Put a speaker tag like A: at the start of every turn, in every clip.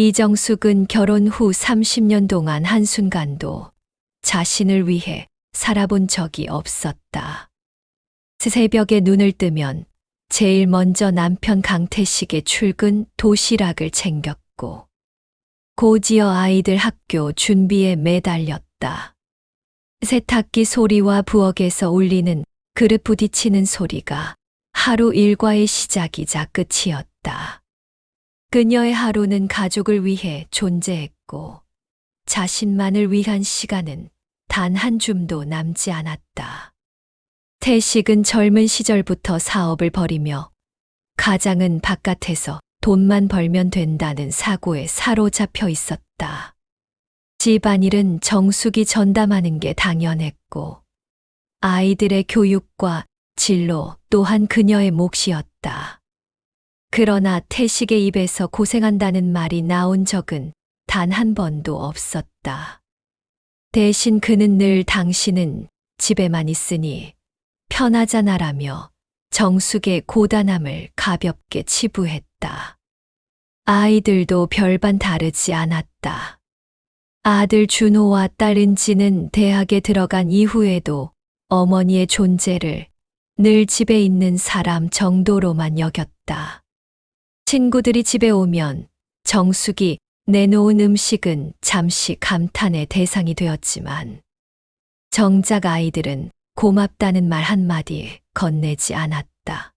A: 이정숙은 결혼 후 30년 동안 한순간도 자신을 위해 살아본 적이 없었다. 새벽에 눈을 뜨면 제일 먼저 남편 강태식의 출근 도시락을 챙겼고 고지어 아이들 학교 준비에 매달렸다. 세탁기 소리와 부엌에서 울리는 그릇 부딪히는 소리가 하루 일과의 시작이자 끝이었다. 그녀의 하루는 가족을 위해 존재했고 자신만을 위한 시간은 단 한 줌도 남지 않았다. 태식은 젊은 시절부터 사업을 벌이며 가장은 바깥에서 돈만 벌면 된다는 사고에 사로잡혀 있었다. 집안일은 정숙이 전담하는 게 당연했고 아이들의 교육과 진로 또한 그녀의 몫이었다. 그러나 태식의 입에서 고생한다는 말이 나온 적은 단 한 번도 없었다. 대신 그는 늘 당신은 집에만 있으니 편하잖아라며 정숙의 고단함을 가볍게 치부했다. 아이들도 별반 다르지 않았다. 아들 준호와 딸 은지는 대학에 들어간 이후에도 어머니의 존재를 늘 집에 있는 사람 정도로만 여겼다. 친구들이 집에 오면 정숙이 내놓은 음식은 잠시 감탄의 대상이 되었지만 정작 아이들은 고맙다는 말 한마디 건네지 않았다.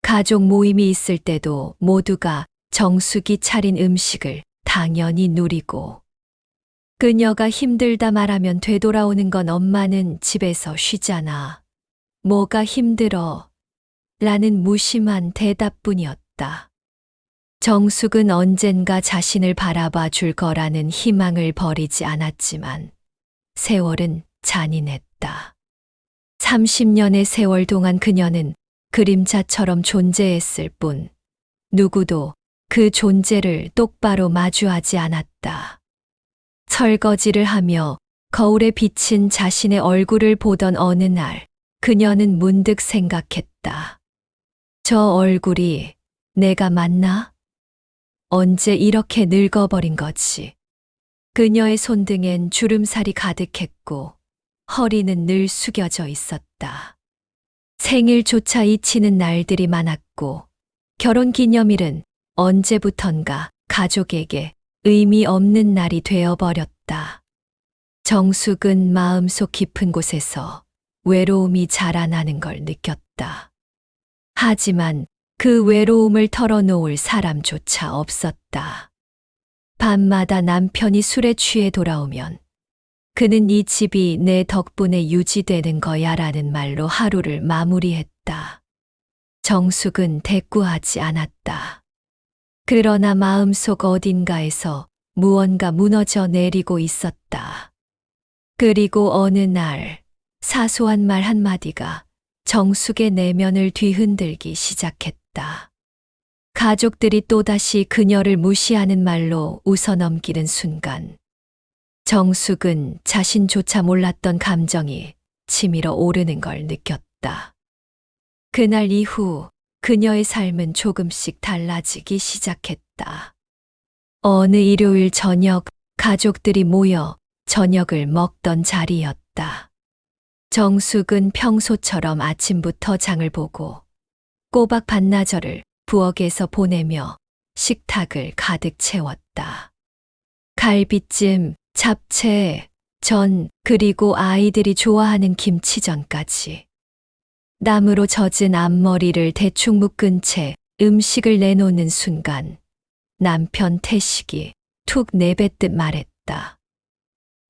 A: 가족 모임이 있을 때도 모두가 정숙이 차린 음식을 당연히 누리고 그녀가 힘들다 말하면 되돌아오는 건 엄마는 집에서 쉬잖아. 뭐가 힘들어? 라는 무심한 대답뿐이었다. 정숙은 언젠가 자신을 바라봐 줄 거라는 희망을 버리지 않았지만 세월은 잔인했다. 30년의 세월 동안 그녀는 그림자처럼 존재했을 뿐 누구도 그 존재를 똑바로 마주하지 않았다. 설거지를 하며 거울에 비친 자신의 얼굴을 보던 어느 날 그녀는 문득 생각했다. 저 얼굴이 내가 맞나? 언제 이렇게 늙어버린 거지? 그녀의 손등엔 주름살이 가득했고 허리는 늘 숙여져 있었다. 생일조차 잊히는 날들이 많았고 결혼 기념일은 언제부턴가 가족에게 의미 없는 날이 되어버렸다. 정숙은 마음속 깊은 곳에서 외로움이 자라나는 걸 느꼈다. 하지만 그 외로움을 털어놓을 사람조차 없었다. 밤마다 남편이 술에 취해 돌아오면 그는 이 집이 내 덕분에 유지되는 거야 라는 말로 하루를 마무리했다. 정숙은 대꾸하지 않았다. 그러나 마음속 어딘가에서 무언가 무너져 내리고 있었다. 그리고 어느 날 사소한 말 한마디가 정숙의 내면을 뒤흔들기 시작했다. 가족들이 또다시 그녀를 무시하는 말로 웃어넘기는 순간 정숙은 자신조차 몰랐던 감정이 치밀어 오르는 걸 느꼈다. 그날 이후 그녀의 삶은 조금씩 달라지기 시작했다. 어느 일요일 저녁 가족들이 모여 저녁을 먹던 자리였다. 정숙은 평소처럼 아침부터 장을 보고 꼬박 반나절을 부엌에서 보내며 식탁을 가득 채웠다. 갈비찜, 잡채, 전, 그리고 아이들이 좋아하는 김치전까지. 땀으로 젖은 앞머리를 대충 묶은 채 음식을 내놓는 순간 남편 태식이 툭 내뱉듯 말했다.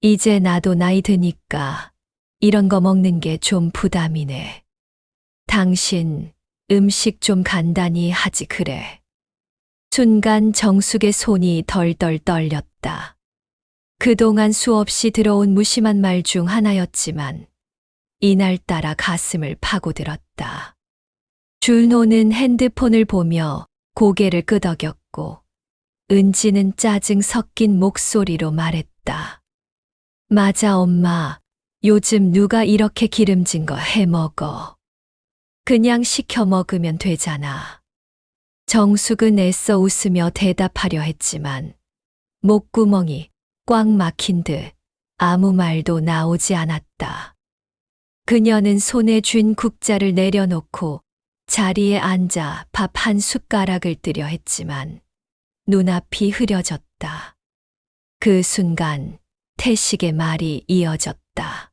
A: 이제 나도 나이 드니까 이런 거 먹는 게 좀 부담이네. 당신 음식 좀 간단히 하지 그래. 순간 정숙의 손이 덜덜 떨렸다. 그동안 수없이 들어온 무심한 말 중 하나였지만 이날따라 가슴을 파고들었다. 준호는 핸드폰을 보며 고개를 끄덕였고 은지는 짜증 섞인 목소리로 말했다. 맞아 엄마. 요즘 누가 이렇게 기름진 거 해 먹어. 그냥 시켜 먹으면 되잖아. 정숙은 애써 웃으며 대답하려 했지만 목구멍이 꽉 막힌 듯 아무 말도 나오지 않았다. 그녀는 손에 쥔 국자를 내려놓고 자리에 앉아 밥 한 숟가락을 뜨려 했지만 눈앞이 흐려졌다. 그 순간 태식의 말이 이어졌다.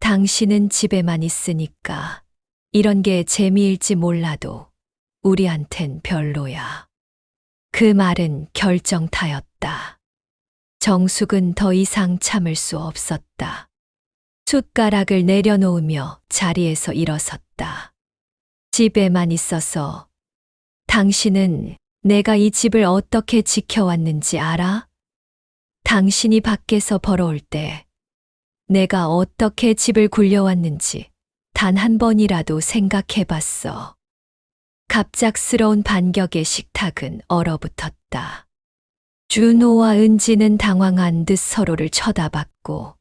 A: 당신은 집에만 있으니까 이런 게 재미일지 몰라도 우리한텐 별로야. 그 말은 결정타였다. 정숙은 더 이상 참을 수 없었다. 숟가락을 내려놓으며 자리에서 일어섰다. 집에만 있어서 당신은 내가 이 집을 어떻게 지켜왔는지 알아? 당신이 밖에서 벌어올 때 내가 어떻게 집을 굴려왔는지 단 한 번이라도 생각해 봤어. 갑작스러운 반격의 식탁은 얼어붙었다. 준호와 은지는 당황한 듯 서로를 쳐다봤고,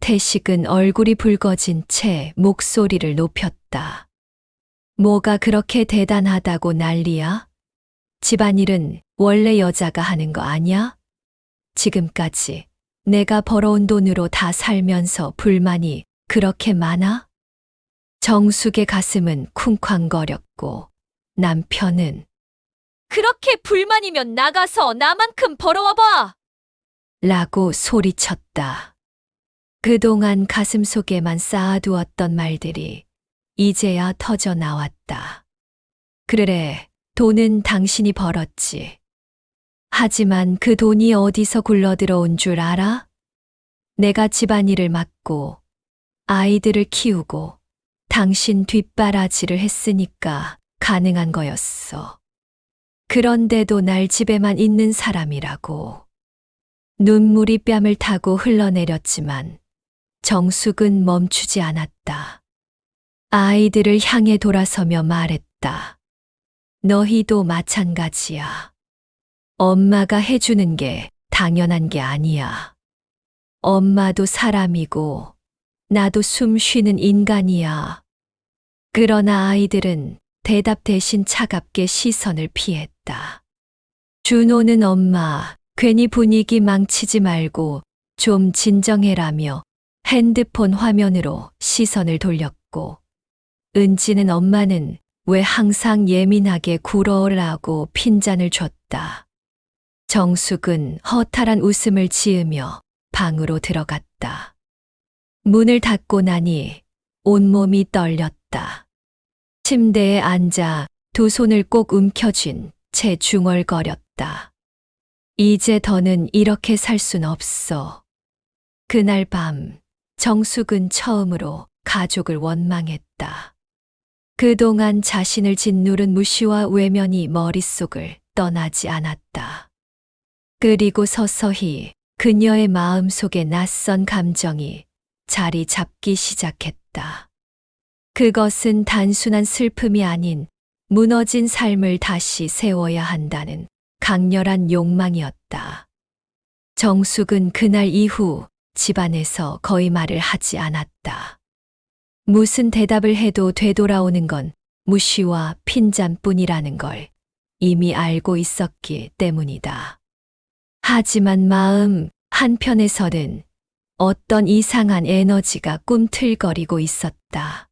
A: 태식은 얼굴이 붉어진 채 목소리를 높였다. 뭐가 그렇게 대단하다고 난리야? 집안일은 원래 여자가 하는 거 아니야? 지금까지 내가 벌어온 돈으로 다 살면서 불만이 그렇게 많아? 정숙의 가슴은 쿵쾅거렸고 남편은 그렇게 불만이면 나가서 나만큼 벌어와 봐! 라고 소리쳤다. 그동안 가슴 속에만 쌓아두었던 말들이 이제야 터져 나왔다. 그래, 돈은 당신이 벌었지. 하지만 그 돈이 어디서 굴러 들어온 줄 알아? 내가 집안일을 맡고 아이들을 키우고 당신 뒷바라지를 했으니까 가능한 거였어. 그런데도 날 집에만 있는 사람이라고. 눈물이 뺨을 타고 흘러내렸지만 정숙은 멈추지 않았다. 아이들을 향해 돌아서며 말했다. 너희도 마찬가지야. 엄마가 해주는 게 당연한 게 아니야. 엄마도 사람이고, 나도 숨 쉬는 인간이야. 그러나 아이들은 대답 대신 차갑게 시선을 피했다. 준호는 엄마, 괜히 분위기 망치지 말고 좀 진정해라며 핸드폰 화면으로 시선을 돌렸고, 은지는 엄마는 왜 항상 예민하게 굴어오라고 핀잔을 줬다. 정숙은 허탈한 웃음을 지으며 방으로 들어갔다. 문을 닫고 나니 온몸이 떨렸다. 침대에 앉아 두 손을 꼭 움켜쥔 채 중얼거렸다. 이제 더는 이렇게 살 순 없어. 그날 밤 정숙은 처음으로 가족을 원망했다. 그동안 자신을 짓누른 무시와 외면이 머릿속을 떠나지 않았다. 그리고 서서히 그녀의 마음 속에 낯선 감정이 자리 잡기 시작했다. 그것은 단순한 슬픔이 아닌 무너진 삶을 다시 세워야 한다는 강렬한 욕망이었다. 정숙은 그날 이후 집안에서 거의 말을 하지 않았다. 무슨 대답을 해도 되돌아오는 건 무시와 핀잔뿐이라는 걸 이미 알고 있었기 때문이다. 하지만 마음 한편에서는 어떤 이상한 에너지가 꿈틀거리고 있었다.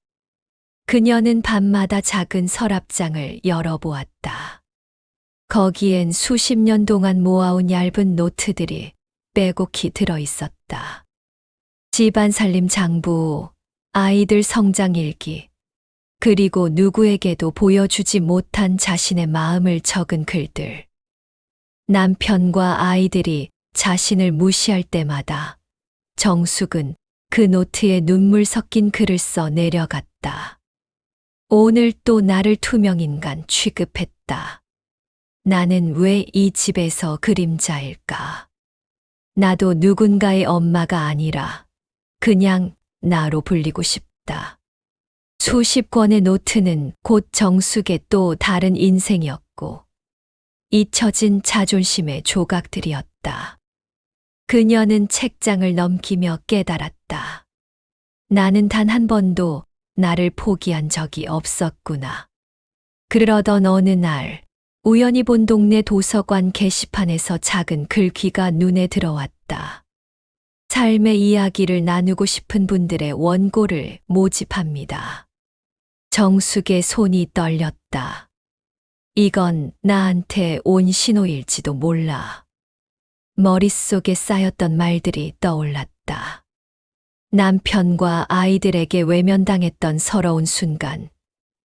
A: 그녀는 밤마다 작은 서랍장을 열어보았다. 거기엔 수십 년 동안 모아온 얇은 노트들이 빼곡히 들어 있었다. 집안 살림 장부, 아이들 성장 일기, 그리고 누구에게도 보여주지 못한 자신의 마음을 적은 글들. 남편과 아이들이 자신을 무시할 때마다 정숙은 그 노트에 눈물 섞인 글을 써 내려갔다. 오늘 또 나를 투명인간 취급했다. 나는 왜 이 집에서 그림자일까? 나도 누군가의 엄마가 아니라 그냥 나로 불리고 싶다. 수십 권의 노트는 곧 정숙의 또 다른 인생이었고, 잊혀진 자존심의 조각들이었다. 그녀는 책장을 넘기며 깨달았다. 나는 단 한 번도 나를 포기한 적이 없었구나. 그러던 어느 날 우연히 본 동네 도서관 게시판에서 작은 글귀가 눈에 들어왔다. 삶의 이야기를 나누고 싶은 분들의 원고를 모집합니다. 정숙의 손이 떨렸다. 이건 나한테 온 신호일지도 몰라. 머릿속에 쌓였던 말들이 떠올랐다. 남편과 아이들에게 외면당했던 서러운 순간,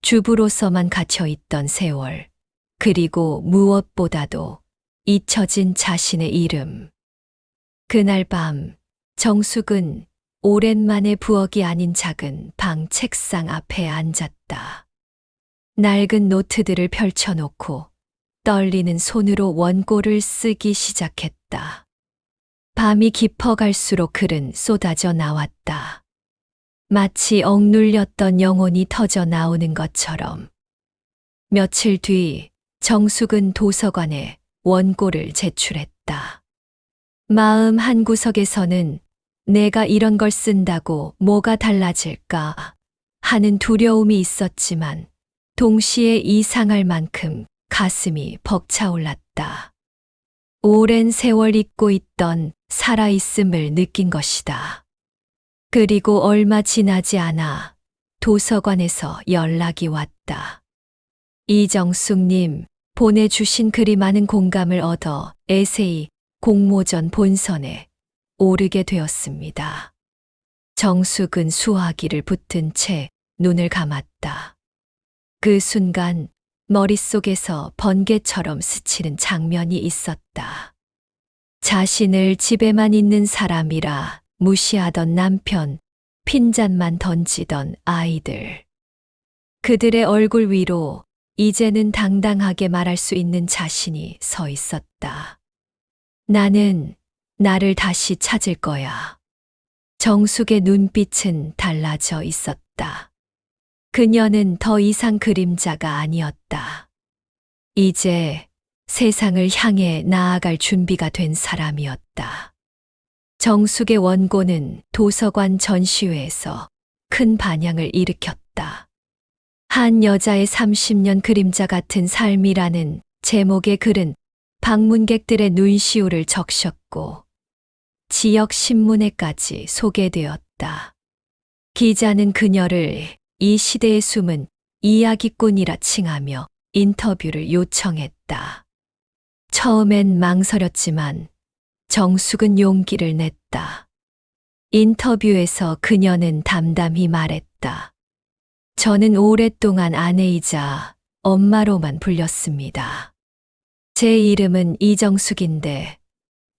A: 주부로서만 갇혀 있던 세월, 그리고 무엇보다도 잊혀진 자신의 이름. 그날 밤, 정숙은 오랜만에 부엌이 아닌 작은 방 책상 앞에 앉았다. 낡은 노트들을 펼쳐놓고 떨리는 손으로 원고를 쓰기 시작했다. 밤이 깊어갈수록 글은 쏟아져 나왔다. 마치 억눌렸던 영혼이 터져 나오는 것처럼. 며칠 뒤 정숙은 도서관에 원고를 제출했다. 마음 한구석에서는 내가 이런 걸 쓴다고 뭐가 달라질까 하는 두려움이 있었지만 동시에 이상할 만큼 가슴이 벅차올랐다. 오랜 세월 잊고 있던 살아있음을 느낀 것이다. 그리고 얼마 지나지 않아 도서관에서 연락이 왔다. 이정숙님, 보내주신 글이 많은 공감을 얻어 에세이 공모전 본선에 오르게 되었습니다. 정숙은 수화기를 붙든 채 눈을 감았다. 그 순간 머릿속에서 번개처럼 스치는 장면이 있었다. 자신을 집에만 있는 사람이라 무시하던 남편, 핀잔만 던지던 아이들. 그들의 얼굴 위로 이제는 당당하게 말할 수 있는 자신이 서 있었다. 나는 나를 다시 찾을 거야. 정숙의 눈빛은 달라져 있었다. 그녀는 더 이상 그림자가 아니었다. 이제 세상을 향해 나아갈 준비가 된 사람이었다. 정숙의 원고는 도서관 전시회에서 큰 반향을 일으켰다. 한 여자의 30년 그림자 같은 삶이라는 제목의 글은 방문객들의 눈시울을 적셨고 지역 신문에까지 소개되었다. 기자는 그녀를 이 시대의 숨은 이야기꾼이라 칭하며 인터뷰를 요청했다. 처음엔 망설였지만 정숙은 용기를 냈다. 인터뷰에서 그녀는 담담히 말했다. 저는 오랫동안 아내이자 엄마로만 불렸습니다. 제 이름은 이정숙인데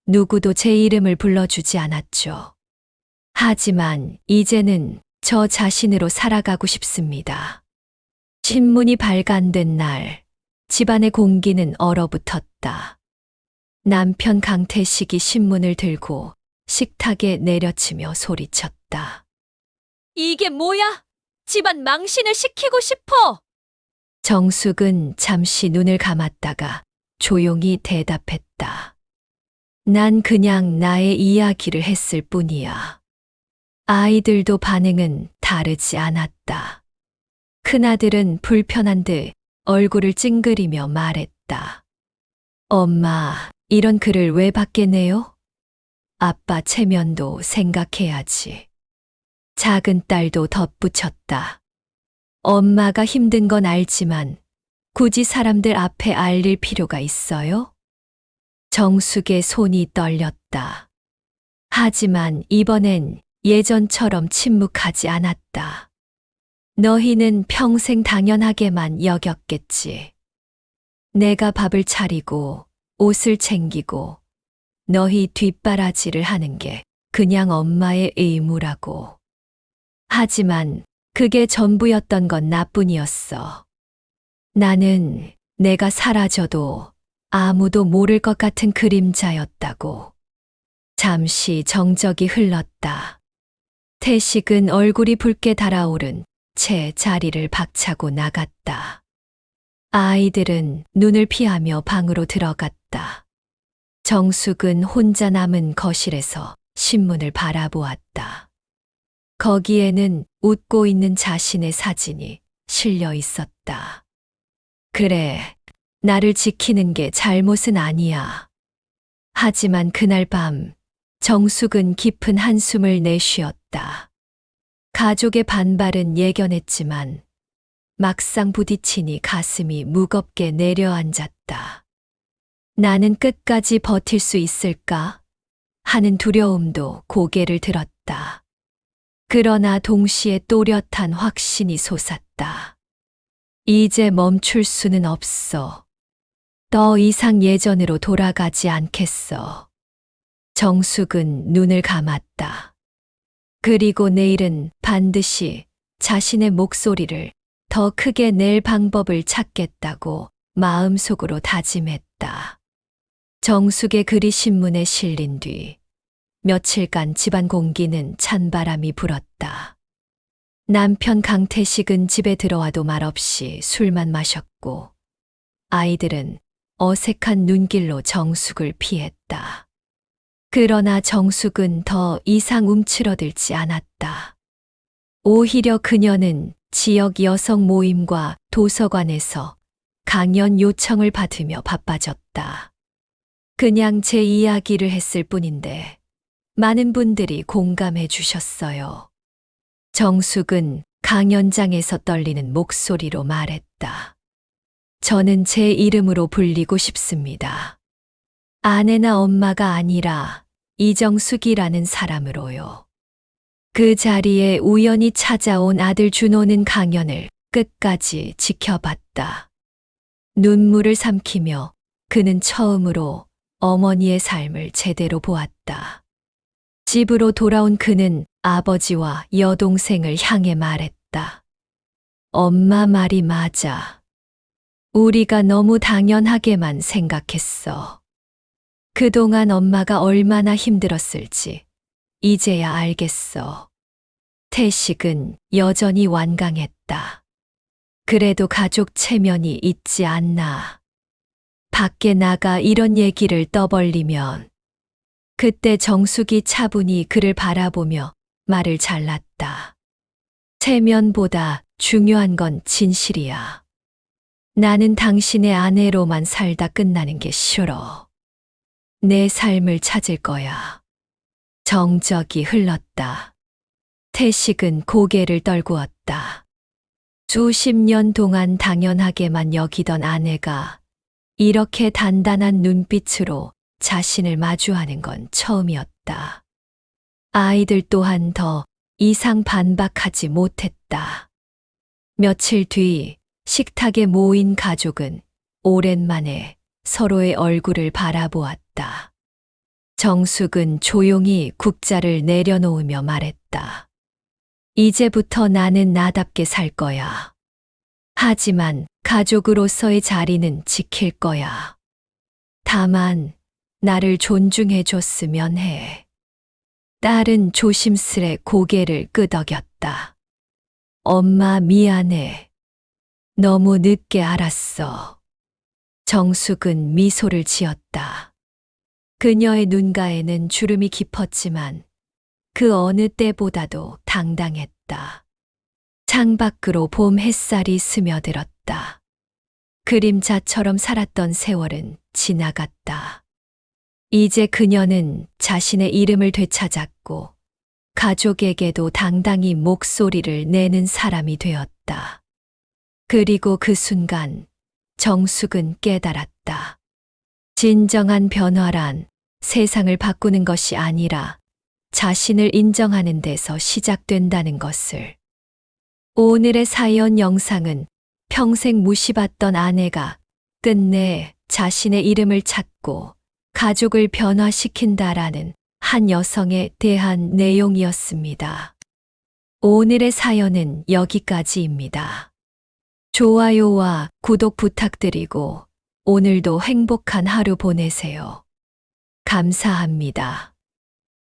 A: 누구도 제 이름을 불러주지 않았죠. 하지만 이제는 저 자신으로 살아가고 싶습니다. 신문이 발간된 날, 집안의 공기는 얼어붙었다. 남편 강태식이 신문을 들고 식탁에 내려치며 소리쳤다. 이게 뭐야? 집안 망신을 시키고 싶어! 정숙은 잠시 눈을 감았다가 조용히 대답했다. 난 그냥 나의 이야기를 했을 뿐이야. 아이들도 반응은 다르지 않았다. 큰아들은 불편한 듯 얼굴을 찡그리며 말했다. 엄마, 이런 글을 왜 받게 내요? 아빠 체면도 생각해야지. 작은 딸도 덧붙였다. 엄마가 힘든 건 알지만 굳이 사람들 앞에 알릴 필요가 있어요? 정숙의 손이 떨렸다. 하지만 이번엔 예전처럼 침묵하지 않았다. 너희는 평생 당연하게만 여겼겠지. 내가 밥을 차리고 옷을 챙기고 너희 뒷바라지를 하는 게 그냥 엄마의 의무라고. 하지만 그게 전부였던 건 나뿐이었어. 나는 내가 사라져도 아무도 모를 것 같은 그림자였다고. 잠시 정적이 흘렀다. 태식은 얼굴이 붉게 달아오른 채 자리를 박차고 나갔다. 아이들은 눈을 피하며 방으로 들어갔다. 정숙은 혼자 남은 거실에서 신문을 바라보았다. 거기에는 웃고 있는 자신의 사진이 실려 있었다. 그래, 나를 지키는 게 잘못은 아니야. 하지만 그날 밤 정숙은 깊은 한숨을 내쉬었다. 가족의 반발은 예견했지만 막상 부딪히니 가슴이 무겁게 내려앉았다. 나는 끝까지 버틸 수 있을까? 하는 두려움도 고개를 들었다. 그러나 동시에 또렷한 확신이 솟았다. 이제 멈출 수는 없어. 더 이상 예전으로 돌아가지 않겠어. 정숙은 눈을 감았다. 그리고 내일은 반드시 자신의 목소리를 더 크게 낼 방법을 찾겠다고 마음속으로 다짐했다. 정숙의 글이 신문에 실린 뒤 며칠간 집안 공기는 찬바람이 불었다. 남편 강태식은 집에 들어와도 말없이 술만 마셨고 아이들은 어색한 눈길로 정숙을 피했다. 그러나 정숙은 더 이상 움츠러들지 않았다. 오히려 그녀는 지역 여성 모임과 도서관에서 강연 요청을 받으며 바빠졌다. 그냥 제 이야기를 했을 뿐인데 많은 분들이 공감해 주셨어요. 정숙은 강연장에서 떨리는 목소리로 말했다. 저는 제 이름으로 불리고 싶습니다. 아내나 엄마가 아니라 이정숙이라는 사람으로요. 그 자리에 우연히 찾아온 아들 준호는 강연을 끝까지 지켜봤다. 눈물을 삼키며 그는 처음으로 어머니의 삶을 제대로 보았다. 집으로 돌아온 그는 아버지와 여동생을 향해 말했다. 엄마 말이 맞아. 우리가 너무 당연하게만 생각했어. 그동안 엄마가 얼마나 힘들었을지 이제야 알겠어. 태식은 여전히 완강했다. 그래도 가족 체면이 있지 않나. 밖에 나가 이런 얘기를 떠벌리면 그때 정숙이 차분히 그를 바라보며 말을 잘랐다. 체면보다 중요한 건 진실이야. 나는 당신의 아내로만 살다 끝나는 게 싫어. 내 삶을 찾을 거야. 정적이 흘렀다. 태식은 고개를 떨구었다. 수십 년 동안 당연하게만 여기던 아내가 이렇게 단단한 눈빛으로 자신을 마주하는 건 처음이었다. 아이들 또한 더 이상 반박하지 못했다. 며칠 뒤 식탁에 모인 가족은 오랜만에 서로의 얼굴을 바라보았 다. 정숙은 조용히 국자를 내려놓으며 말했다. 이제부터 나는 나답게 살 거야. 하지만 가족으로서의 자리는 지킬 거야. 다만 나를 존중해 줬으면 해. 딸은 조심스레 고개를 끄덕였다. 엄마 미안해. 너무 늦게 알았어. 정숙은 미소를 지었다. 그녀의 눈가에는 주름이 깊었지만 그 어느 때보다도 당당했다. 창밖으로 봄 햇살이 스며들었다. 그림자처럼 살았던 세월은 지나갔다. 이제 그녀는 자신의 이름을 되찾았고 가족에게도 당당히 목소리를 내는 사람이 되었다. 그리고 그 순간 정숙은 깨달았다. 진정한 변화란 세상을 바꾸는 것이 아니라 자신을 인정하는 데서 시작된다는 것을. 오늘의 사연 영상은 평생 무시받던 아내가 끝내 자신의 이름을 찾고 가족을 변화시킨다라는 한 여성에 대한 내용이었습니다. 오늘의 사연은 여기까지입니다. 좋아요와 구독 부탁드리고 오늘도 행복한 하루 보내세요. 감사합니다.